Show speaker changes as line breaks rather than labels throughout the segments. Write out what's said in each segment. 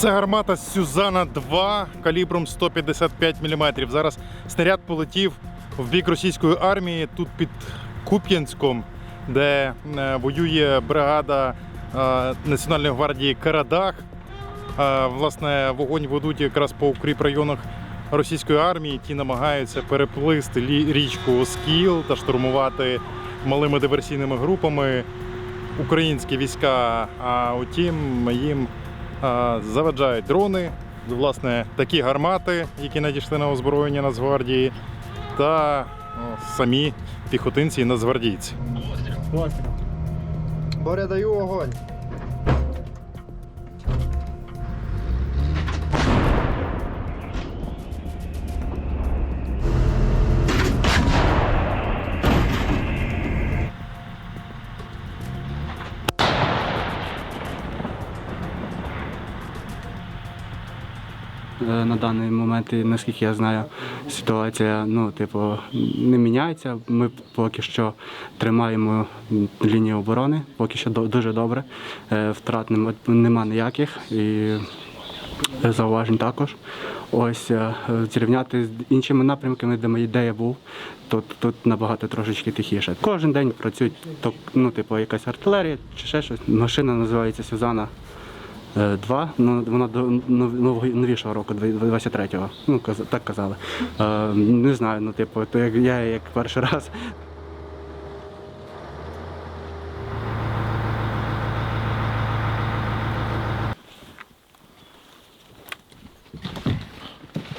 Це гармата Сюзана 2 калібром 155 мм. Зараз снаряд полетів в бік російської армії тут під Куп'янськом, де е, воює бригада е, Національної гвардії Карадах. Е, Власне, вогонь ведуть якраз по укріп районах російської армії. Ті намагаються переплисти річку Оскіл та штурмувати малими диверсійними групами українські війська. А утім, їм а, заваджають дрони, власне, такі гармати, які надійшли на озброєння Нацгвардії, та самі піхотинці і нацгвардійці.
Боря, даю огонь.
На даний момент, наскільки я знаю, ситуація ну, типу, не міняється. Ми поки що тримаємо лінію оборони, поки що дуже добре. Е, Втрат нема, ніяких і зауважень також. Ось е, зрівняти з іншими напрямками, де моя ідея був, то тут набагато трошечки тихіше. Кожен день працюють то, ну, типу, якась артилерія чи ще щось. Машина називається Сюзана. Е, Два, ну вона до нов- нов- новішого року, 23-го. Ну, так казали. Е, не знаю, ну типу, то як я як перший раз.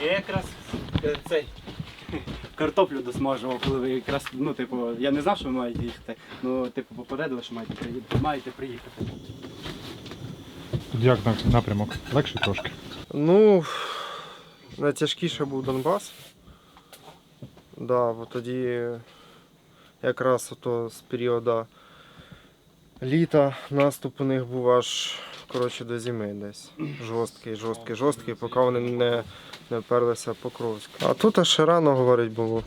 Якраз е, цей картоплю досмажував, коли ви якраз, ну, типу, я не знав, що ви маєте їхати. Ну, типу, попередили, що маєте приїхати. Маєте приїхати.
Як напрямок? Легше трошки.
Ну, найтяжкіше був Донбас. Да, бо тоді якраз ото з періоду літа наступ у них був аж коротше, до зими десь. Жорсткий, жорсткий, жорсткий, поки вони не, не вперлися в Покровськ. А тут аж рано говорить було.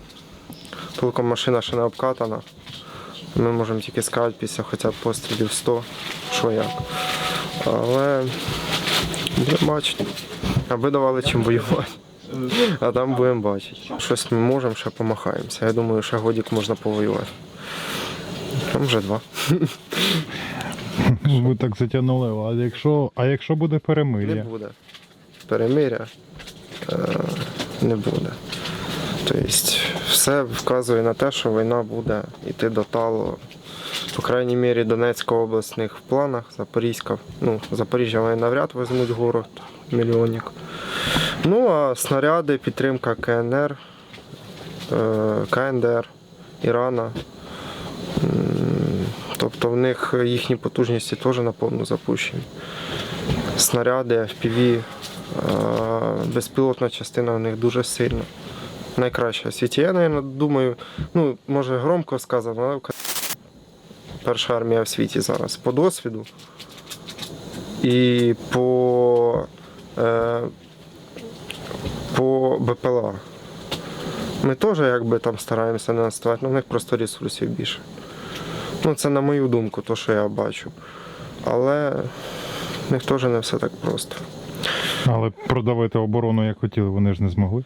Толком машина ще не обкатана. Ми можемо тільки сказати після хоча б пострілів 100, що як. Але будемо бачити. Аби давали чим воювати. А там будемо бачити. Щось ми можемо, ще помахаємося. Я думаю, ще годік можна повоювати. Там вже два.
Ви так затягнули. А якщо, а якщо буде
Не буде. Перемиря е, не буде. Тобто все вказує на те, що війна буде йти до талу. По крайній мірі Донецька область в планах, Запорізька. Ну, Запоріжжя вони навряд візьмуть город, мільйонник. Ну а снаряди, підтримка КНР, е, КНДР, Ірана. Тобто в них їхні потужності теж наповну запущені. Снаряди, FPV, е, безпілотна частина в них дуже сильна. Найкраща світі. Я, думаю, ну, може громко сказано, але перша армія в світі зараз по досвіду і по, е, по БПЛА. Ми теж якби там стараємося не наставати, але в них просто ресурсів більше. Ну, це на мою думку, то, що я бачу. Але в них теж не все так просто.
Але продавити оборону, як хотіли, вони ж не змогли.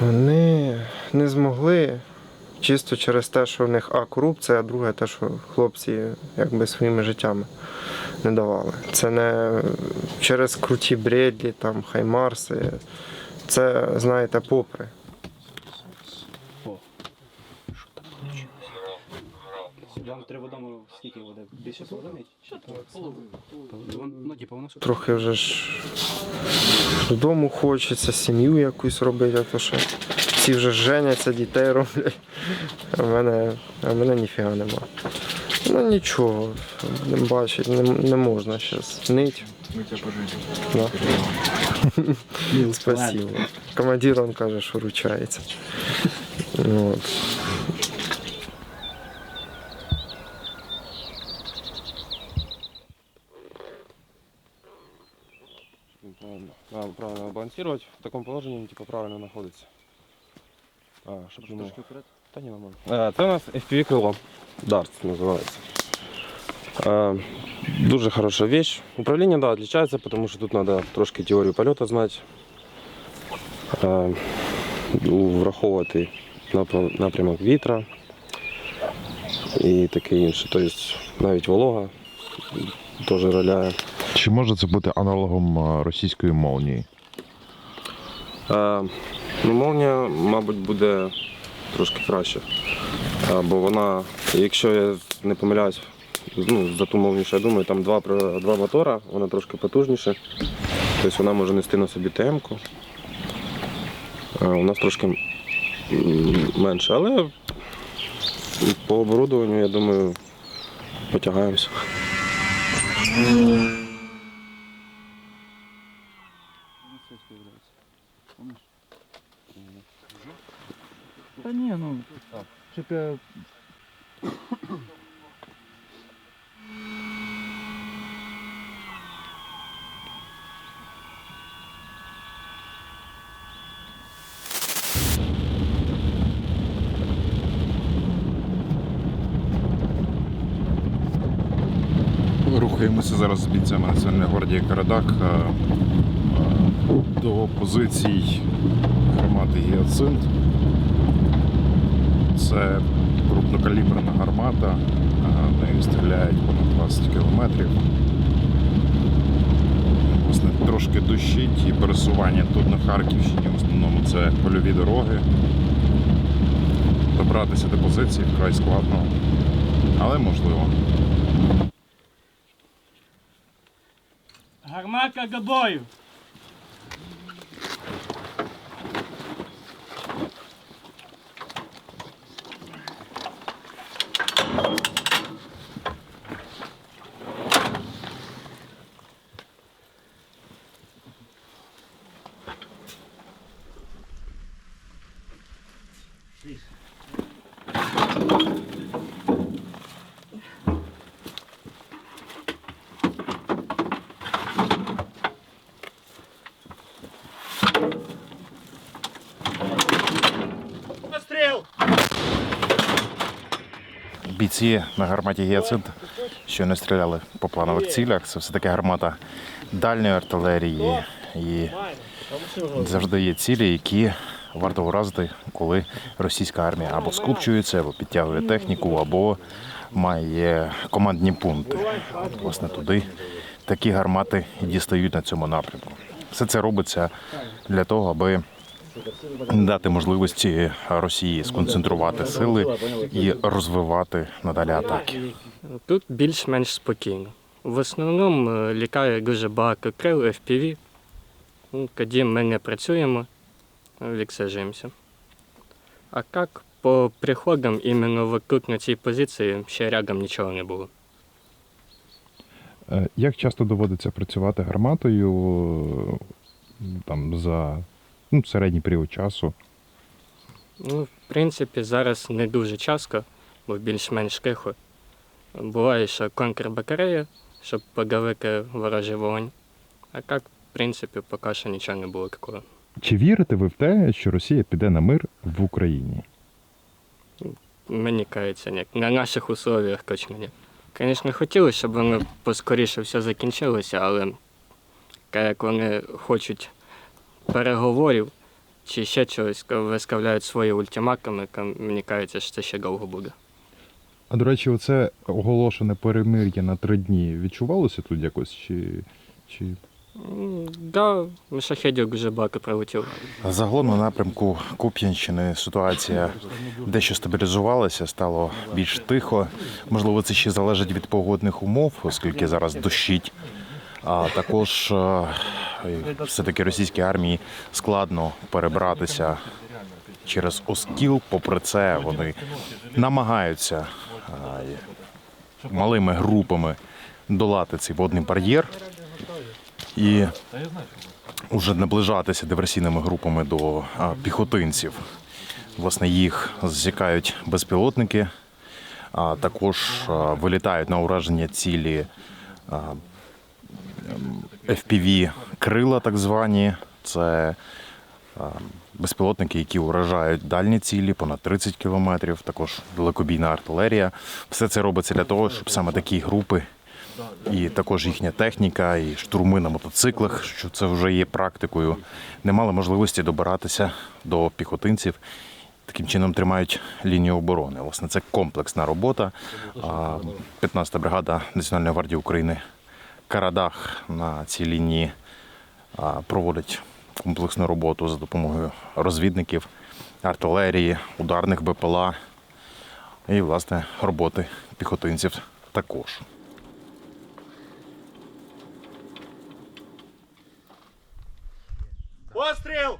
Вони не змогли чисто через те, що в них а корупція, а друге те, що хлопці якби своїми життями не давали. Це не через круті бредлі, там, хаймарси. Це, знаєте, попри.
Вам треба дому скільки буде? Більше половини? Ну, типу, воно
Трохи вже ж додому хочеться, сім'ю якусь робити, а то що всі вже женяться, дітей роблять. А в мене, а в мене ніфіга нема. Ну нічого, будемо бачити, не, не можна зараз нить. Да. Спасибо. Командир он каже, що ручається. Ну, От.
Правильно. Надо правильно балансировать. В таком положении он типа правильно находится. А, щоб йому... Та ні, нормально. Е, Це у нас FPV крило. Darts називається. Е, Дуже хороша вещь. Управління, да, отличается, потому що тут треба трошки теорію польоту знати. Е, у- враховувати напрямок вітра і таке інше. Тобто навіть волога теж роляє.
Чи може це бути аналогом е, російської молнії?
Е, ну, молнія, мабуть, буде трошки краще. Е, бо вона, якщо я не помиляюсь, ну, за ту молнію, що я думаю, там два, два мотора, вона трошки потужніше. Тобто вона може нести на собі ТМ-ку. Е, у нас трошки менше, але по оборудованню, я думаю, потягаємося.
Та ні, ну щоб
Рухаємося зараз з бійцями Національної гвардії Карадак до позицій гармати Гіацинт. Це крупнокаліберна гармата, нею стріляють понад 20 кілометрів. Власне, трошки дощить і пересування тут на Харківщині. В основному це польові дороги. Добратися до позиції вкрай складно, але можливо.
Гармата до бою. Постріл!
Бійці на гарматі Гіацинт, що не стріляли по планових цілях. Це все-таки гармата дальньої артилерії. І завжди є цілі, які варто вразити, коли російська армія або скупчується, або підтягує техніку, або має командні пункти. От, власне, туди такі гармати дістають на цьому напрямку. Все це робиться для того, аби дати можливості Росії сконцентрувати сили і розвивати надалі атаки.
Тут більш-менш спокійно. В основному е, літає дуже багато крил FPV. Ну, Тоді ми не працюємо, е. А як по приходам іменно в- тут на цій позиції ще рядом нічого не було.
Е, Як часто доводиться працювати гарматою е, там за ну, середній період часу?
Ну, в принципі, зараз не дуже часто, бо більш-менш тихо. Буває, що контрбатарея, щоб подавити ворожий вогонь. А так, в принципі, поки що нічого не було такого.
Чи вірите ви в те, що Росія піде на мир в Україні?
Мені кажеться, ні. На наших условиях точно ні. Звісно, хотілося, щоб воно поскоріше все закінчилося, але як вони хочуть переговорів чи ще чогось, виставляють свої ультиматуми, мені кажеться, що це ще довго буде.
А до речі, оце оголошене перемир'я на три дні відчувалося тут якось? Чи, чи...
Да, шахедів дуже багато прилетіло.
Загалом на напрямку Куп'янщини ситуація дещо стабілізувалася, стало більш тихо. Можливо, це ще залежить від погодних умов, оскільки зараз дощить. А також е, все-таки російській армії складно перебратися через Оскіл. Попри це, вони намагаються е, малими групами долати цей водний бар'єр і уже наближатися диверсійними групами до піхотинців. Власне, їх зсікають безпілотники, а також вилітають на ураження цілі FPV крила, так звані. Це безпілотники, які уражають дальні цілі, понад 30 кілометрів, також далекобійна артилерія. Все це робиться для того, щоб саме такі групи і також їхня техніка, і штурми на мотоциклах, що це вже є практикою, не мали можливості добиратися до піхотинців. Таким чином тримають лінію оборони. Власне, це комплексна робота. 15-та бригада Національної гвардії України Карадах на цій лінії проводить комплексну роботу за допомогою розвідників, артилерії, ударних БПЛА і, власне, роботи піхотинців також.
Постріл!